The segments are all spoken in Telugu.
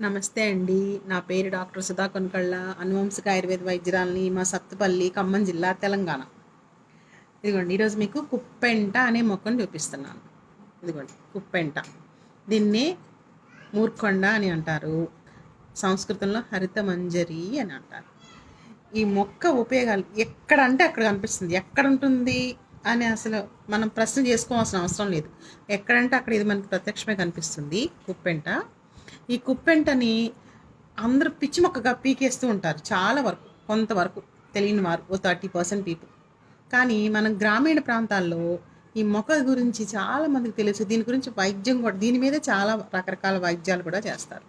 నమస్తే అండి. నా పేరు డాక్టర్ సుధా కొనకళ్ళ అనువంశిక ఆయుర్వేద వైద్యురాలని మా సత్తుపల్లి ఖమ్మం జిల్లా తెలంగాణ. ఇదిగోండి ఈరోజు మీకు కుప్పెంట అనే మొక్కను చూపిస్తున్నాను. ఇదిగోండి కుప్పెంట. దీన్ని మూర్కొండ అని అంటారు. సంస్కృతంలో హరిత మంజరి అని అంటారు. ఈ మొక్క ఉపయోగాలు ఎక్కడ అంటే అక్కడ కనిపిస్తుంది. ఎక్కడ ఉంటుంది అని అసలు మనం ప్రశ్న చేసుకోవాల్సిన అవసరం లేదు. ఎక్కడంటే అక్కడ ఇది మనకు ప్రత్యక్షమే కనిపిస్తుంది. కుప్పెంట. ఈ కుప్పెంటని అందరూ పిచ్చి మొక్కగా పీకేస్తూ ఉంటారు చాలా వరకు కొంతవరకు తెలియని వారు ఓ థర్టీ పర్సెంట్ పీపుల్. కానీ మన గ్రామీణ ప్రాంతాల్లో ఈ మొక్క గురించి చాలా మందికి తెలుసు. దీని గురించి వైద్యం కూడా దీని మీద చాలా రకరకాల వైద్యాలు కూడా చేస్తారు.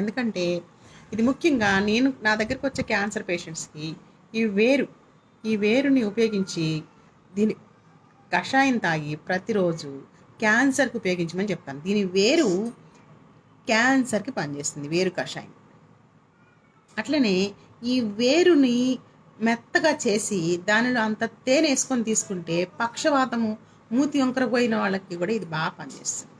ఎందుకంటే ఇది ముఖ్యంగా నేను నా దగ్గరకు వచ్చే క్యాన్సర్ పేషెంట్స్కి ఈ వేరు ఈ వేరుని ఉపయోగించి దీని కషాయం తాగి ప్రతిరోజు క్యాన్సర్కి ఉపయోగించమని చెప్తాను. దీని వేరు క్యాన్సర్కి పనిచేస్తుంది వేరు కషాయం. అట్లనే ఈ వేరుని మెత్తగా చేసి దానిలో అంత తేనె వేసుకొని తీసుకుంటే పక్షవాతము మూతి వంకరపోయిన వాళ్ళకి కూడా ఇది బాగా పనిచేస్తుంది.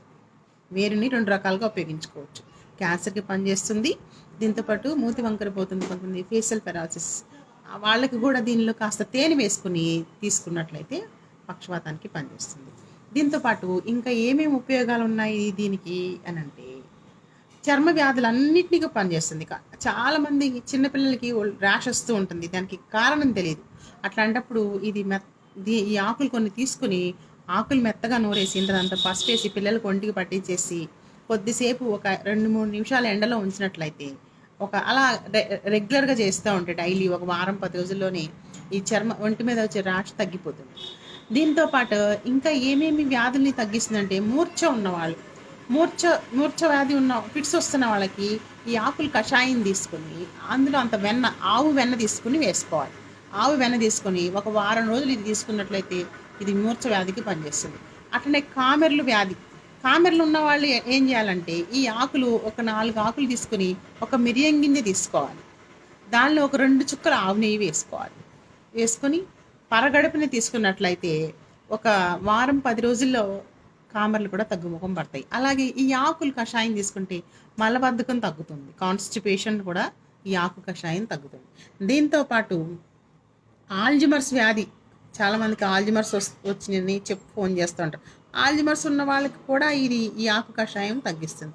వేరుని రెండు రకాలుగా ఉపయోగించుకోవచ్చు. క్యాన్సర్కి పనిచేస్తుంది దీంతోపాటు మూతి వంకరపోతుంది కొంతమంది ఫేషియల్ పెరాసిస్ వాళ్ళకి కూడా దీనిలో కాస్త తేనె వేసుకుని తీసుకున్నట్లయితే పక్షవాతానికి పనిచేస్తుంది. దీంతోపాటు ఇంకా ఏమేమి ఉపయోగాలు ఉన్నాయి దీనికి అని అంటే చర్మ వ్యాధులన్నింటినీ పనిచేస్తుంది. కా- చాలా మంది చిన్నపిల్లలకి ర్యాష్ వస్తూ ఉంటుంది. దానికి కారణం తెలియదు. అట్లాంటప్పుడు ఇది మెత్ ఈ ఆకులు కొన్ని తీసుకుని ఆకులు మెత్తగా నూరేసి ఇంత పసుపు వేసి పిల్లలకు ఒంటికి పట్టించేసి కొద్దిసేపు ఒక రెండు మూడు నిమిషాలు ఎండలో ఉంచినట్లయితే ఒక అలా రె- రెగ్యులర్గా చేస్తూ ఉంటే డైలీ ఒక వారం పది రోజుల్లోనే ఈ చర్మ ఒంటి మీద వచ్చే ర్యాష్ తగ్గిపోతుంది. దీంతో పాటు ఇంకా ఏమేమి వ్యాధుల్ని తగ్గిస్తుందంటే మూర్ఛ ఉన్నవాళ్ళు. మూర్ఛ మూర్ఛ వ్యాధి ఉన్న ఫిట్స్ వస్తున్న వాళ్ళకి ఈ ఆకులు కషాయం తీసుకుని అందులో అంత వెన్న ఆవు వెన్న తీసుకుని వేసుకోవాలి. ఆవు వెన్న తీసుకొని ఒక వారం రోజులు ఇది తీసుకున్నట్లయితే ఇది మూర్ఛ వ్యాధికి పనిచేస్తుంది. అట్లనే కామెర్లు వ్యాధి. కామెర్లు ఉన్న వాళ్ళు ఏం చేయాలంటే ఈ ఆకులు ఒక నాలుగు ఆకులు తీసుకుని ఒక మిరియం గింజ తీసుకోవాలి. దానిలో ఒక రెండు చుక్కలు ఆవు నెయ్యి వేసుకోవాలి. వేసుకొని పరగడుపుని తీసుకున్నట్లయితే ఒక వారం పది రోజుల్లో కామర్లు కూడా తగ్గుముఖం పడతాయి. అలాగే ఈ ఆకులు కషాయం తీసుకుంటే మలబద్ధకం తగ్గుతుంది. కాన్స్టిపేషన్ కూడా ఈ ఆకు కషాయం తగ్గుతుంది. దీంతో పాటు ఆల్జిమర్స్ వ్యాధి చాలామందికి ఆల్జిమర్స్ వస్- వచ్చిందని చెప్పి ఫోన్ చేస్తూ ఉంటారు. ఆల్జిమర్స్ ఉన్న వాళ్ళకి కూడా ఇది ఈ ఆకు కషాయం తగ్గిస్తుంది.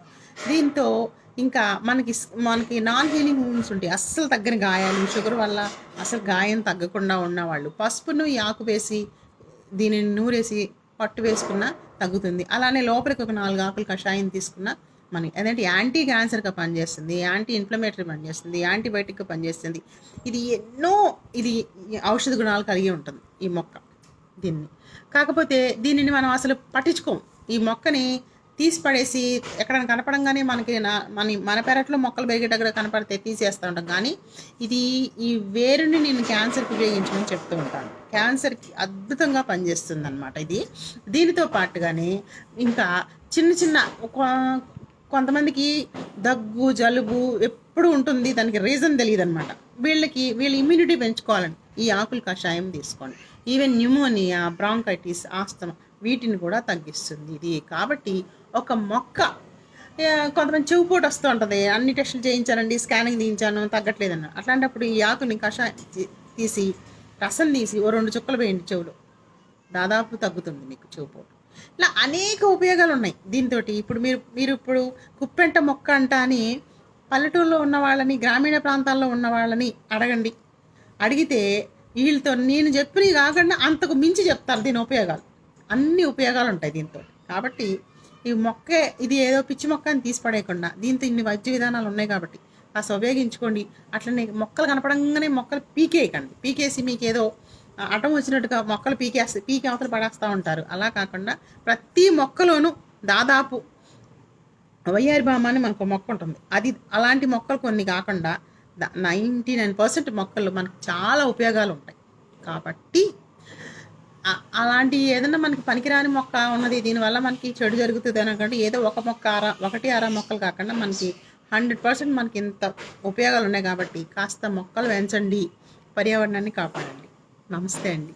దీంతో ఇంకా మనకి మనకి నాన్ హీలింగ్ మూమెంట్స్ ఉంటాయి. అస్సలు తగ్గని గాయాలు షుగర్ వల్ల అసలు గాయం తగ్గకుండా ఉన్నవాళ్ళు పసుపును ఈ ఆకు వేసి దీనిని నూరేసి పట్టు వేసుకున్నా తగ్గుతుంది. అలానే లోపలికి ఒక నాలుగు ఆకులు కషాయం తీసుకున్నా మనకి అదేంటి? యాంటీ క్యాన్సర్గా పనిచేస్తుంది యాంటీ ఇన్ఫ్లమేటరీ పనిచేస్తుంది యాంటీబయాటిక్గా పనిచేస్తుంది. ఇది ఎన్నో ఇది ఔషధ గుణాలు కలిగి ఉంటుంది ఈ మొక్క దీన్ని. కాకపోతే దీనిని మనం అసలు పట్టించుకోం ఈ మొక్కని తీసి పడేసి ఎక్కడైనా కనపడంగానే మనకి మన మన పెరట్లో మొక్కలు పెరిగేటక్కడ కనపడితే తీసేస్తూ ఉంటాం. కానీ ఇది ఈ వేరుని నేను క్యాన్సర్కి ఉపయోగించమని చెప్తూ ఉంటాను. క్యాన్సర్కి అద్భుతంగా పనిచేస్తుంది అనమాట ఇది. దీనితో పాటుగానే ఇంకా చిన్న చిన్న ఒక- కొంతమందికి దగ్గు జలుబు ఎప్పుడు ఉంటుంది దానికి రీజన్ తెలియదు అనమాట వీళ్ళకి వీళ్ళ ఇమ్యూనిటీ పెంచుకోవాలని ఈ ఆకులు కషాయం తీసుకోండి. ఈవెన్ న్యూమోనియా బ్రాంకైటిస్ ఆస్తమా వీటిని కూడా తగ్గిస్తుంది ఇది. కాబట్టి ఒక మొక్క ఏ, కొంతమంది చెవుపోటు వస్తూ ఉంటుంది. అన్ని టెస్టులు చేయించానండి స్కానింగ్ తీయించాను తగ్గట్లేదన్న. అట్లాంటప్పుడు ఈ ఆకుని కషాయం తీ- తీసి రసం తీసి ఓ రెండు చుక్కలు వేయండి చెవులో. దాదాపు తగ్గుతుంది మీకు చెవుపోటు ఇలా అనేక ఉపయోగాలు ఉన్నాయి దీంతో ఇప్పుడు మీరు మీరు ఇప్పుడు కుప్పెంట మొక్క అంట అని పల్లెటూరులో ఉన్న వాళ్ళని గ్రామీణ ప్రాంతాల్లో ఉన్న వాళ్ళని అడగండి. అడిగితే వీళ్ళతో నేను చెప్పినవి కాకుండా అంతకు మించి చెప్తారు దీని ఉపయోగాలు. అన్ని ఉపయోగాలు ఉంటాయి దీంతో. కాబట్టి ఈ మొక్కే ఇది ఏదో పిచ్చి మొక్క అని తీసిపడేయకుండా దీంతో ఇన్ని వైద్య విధానాలు ఉన్నాయి కాబట్టి కాస్త ఉపయోగించుకోండి. అట్లనే మొక్కలు కనపడంగానే మొక్కలు పీకేయకండి. పీకేసి మీకు ఏదో అటం వచ్చినట్టుగా మొక్కలు పీకేస్తే పీకి అవతలు పడేస్తూ ఉంటారు. అలా కాకుండా ప్రతి మొక్కలోనూ దాదాపు వయ్యారి బామ అని మనకు మొక్క ఉంటుంది. అది అలాంటి మొక్కలు కొన్ని కాకుండా నైంటీ నైన్ పర్సెంట్ మొక్కలు మనకు చాలా ఉపయోగాలు ఉంటాయి కాబట్టి అలాంటి ఏదైనా మనకి పనికిరాని మొక్క ఉన్నది దీనివల్ల మనకి చెడు జరుగుతుంది అనకంటే ఏదో ఒక మొక్క అర ఒకటి అర మొక్కలు కాకుండా మనకి హండ్రెడ్ పర్సెంట్ మనకి ఇంత ఉపయోగాలు ఉన్నాయి కాబట్టి కాస్త మొక్కలు పెంచండి పర్యావరణాన్ని కాపాడండి. నమస్తే అండి.